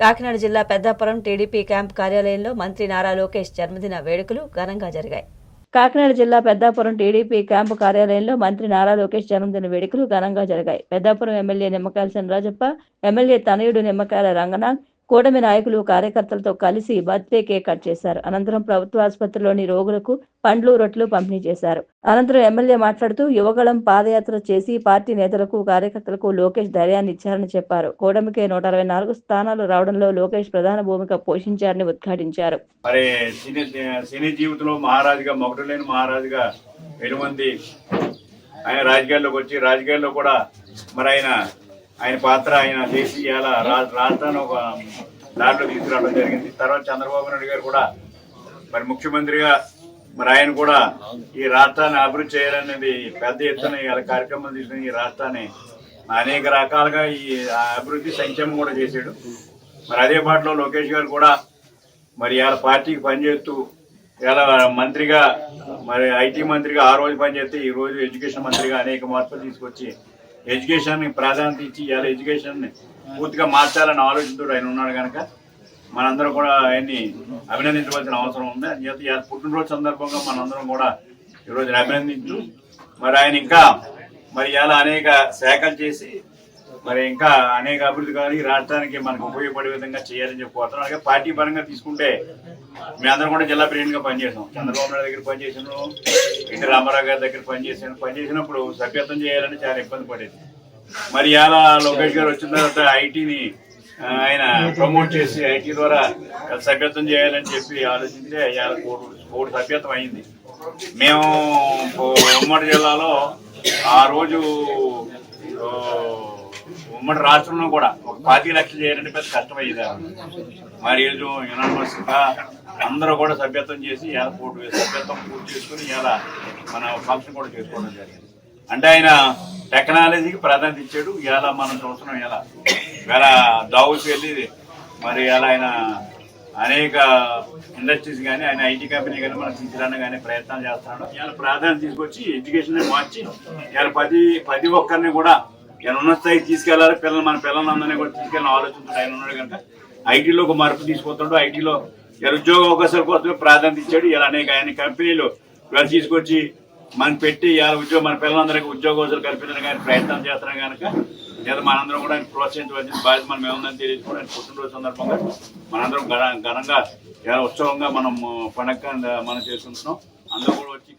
కాకినాడ జిల్లా Peddapuram TDP camp కార్యాలయంలో మంత్రి నారా లోకేష్ జన్మదిన వేడుకలు ఘనంగా జరిగాయి. కాకినాడ జిల్లా పెద్దాపురం టీడీపీ క్యాంపు కార్యాలయంలో మంత్రి నారా లోకేష్ జన్మదిన వేడుకలు ఘనంగా జరిగాయి. పెద్దాపురం ఎమ్మెల్యే నిమ్మకాయల చంద్రరాజప్ప ఎమ్మెల్యే తనయుడు నిమ్మకాయల రంగనాథ్ కూటమి నాయకులు కార్యకర్తలతో కలిసి బర్త్డే కేక్ కట్ చేశారు. అనంతరం ప్రభుత్వ ఆసుపత్రిలోని రోగులకు పండ్లు రొట్టెలు పంపిణీ చేశారు. అనంతరం ఎమ్మెల్యే మాట్లాడుతూ యువగళం పాదయాత్ర చేసి పార్టీ నేతలకు కార్యకర్తలకు లోకేష్ ధైర్యాన్ని ఇచ్చారని చెప్పారు. కూటమికి నూట అరవై నాలుగు స్థానాలు రావడంలో లోకేష్ ప్రధాన భూమిక పోషించారని ఉద్ఘాటించారు. మరి సినీ జీవితంలో మహారాజుగా మొగటు లేని మహారాజుగా వెలుమంది ఆయన రాజకీయాల్లోకి వచ్చి రాజకీయాల్లో కూడా మరి ఆయన ఆయన పాత్ర ఆయన చేసి ఇలా రాష్ట్రాన్ని ఒక దాంట్లో తీసుకురావడం జరిగింది. తర్వాత చంద్రబాబు నాయుడు గారు కూడా మరి ముఖ్యమంత్రిగా మరి ఆయన కూడా ఈ రాష్ట్రాన్ని అభివృద్ధి చేయాలనేది పెద్ద ఎత్తున ఇలా కార్యక్రమం తీసుకుని ఈ రాష్ట్రాన్ని అనేక రకాలుగా ఈ అభివృద్ధి సంక్షేమం కూడా చేశాడు. మరి అదే పాటలో లోకేష్ గారు కూడా మరి ఇలా పార్టీకి పనిచేస్తూ ఇలా మంత్రిగా మరి ఐటీ మంత్రిగా ఆ రోజు పనిచేస్తే ఈ రోజు ఎడ్యుకేషన్ మంత్రిగా అనేక మార్పులు తీసుకొచ్చి ఎడ్యుకేషన్ ప్రాధాన్యత ఇచ్చి ఇవాళ ఎడ్యుకేషన్ని పూర్తిగా మార్చాలని ఆలోచనతో ఆయన ఉన్నాడు కనుక మనందరం కూడా ఆయన్ని అభినందించవలసిన అవసరం ఉంది. అని ఇవాళ పుట్టినరోజు సందర్భంగా మనందరం కూడా ఈరోజు అభినందించు. మరి ఆయన ఇంకా మరి ఇవాళ అనేక శాఖలు చేసి మరి ఇంకా అనేక అభివృద్ధి కానీ రాష్ట్రానికి మనకు ఉపయోగపడే విధంగా చేయాలని చెప్పుకోవడం అలాగే పార్టీ పరంగా తీసుకుంటే మేమందరం అందరం కూడా జిల్లా ప్రెసిడెంట్గా పనిచేసాం. చంద్రబాబు నాయుడు దగ్గర పనిచేసాను ఎన్టీ రామారావు గారి దగ్గర పనిచేసాను. పనిచేసినప్పుడు సభ్యత్వం చేయాలని చాలా ఇబ్బంది పడేది. మరి ఇలా లోకేష్ గారు వచ్చిన తర్వాత ఐటీని ఆయన ప్రమోట్ చేసి ఐటీ ద్వారా సభ్యత్వం చేయాలని చెప్పి ఆలోచిస్తే ఇవాళ కోటి కోటి సభ్యత్వం అయింది. మేము ఉమ్మడి జిల్లాలో ఆ రోజు ఉమ్మడి రాష్ట్రంలో కూడా ఒక పార్టీ లక్షలు చేయాలంటే పెద్ద కష్టమయ్యేది మరి ఈరోజు యునానిమస్ అందరూ కూడా సభ్యత్వం చేసి ఎయిర్పోర్ట్ సభ్యత్వం పూర్తి చేసుకుని ఇలా మన ఫంక్షన్ కూడా చేసుకోవడం జరిగింది. అంటే ఆయన టెక్నాలజీకి ప్రాధాన్యత ఇచ్చాడు. ఇలా మనం చూస్తున్నాం ఇలా ఇలా దావుకి వెళ్ళి మరి ఇలా ఆయన అనేక ఇండస్ట్రీస్ కానీ ఆయన ఐటీ కంపెనీ కానీ మనం తీసుకురావడం కానీ ప్రయత్నాలు చేస్తున్నాడు. ఇవాళ ప్రాధాన్యత తీసుకొచ్చి ఎడ్యుకేషన్ మార్చి ఇవాళ పది ప్రతి ఒక్కరిని కూడా ఇలా ఉన్న స్థాయికి తీసుకెళ్ళాలి పిల్లలు మన పిల్లలందరినీ కూడా తీసుకెళ్ళిన ఆలోచనతో ఆయన ఉన్నాడు కనుక ఐటీలో ఒక మార్పు తీసుకొస్తాడు ఐటీలో నిరుద్యోగ ఉద్యోగ అవకాశాల కోసమే ప్రాధాన్యత ఇచ్చాడు. ఇలా అనేక ఆయన కంపెనీలు ఇవాళ తీసుకొచ్చి మనం పెట్టి ఇవాళ ఉద్యోగం మన పిల్లలందరికీ ఉద్యోగవసరాలు కల్పించడం కానీ ప్రయత్నం చేస్తున్నాం కనుక లేదా మనందరం కూడా ప్రోత్సహించవలసిన బాధ్యత మనం ఏముందని తెలియజేసుకోవడం పుట్టినరోజు సందర్భంగా మనందరం ఘన ఘనంగా ఇలా ఉత్సవంగా మనం పండగ మనం చేసుకుంటున్నాం. అందరూ కూడా వచ్చి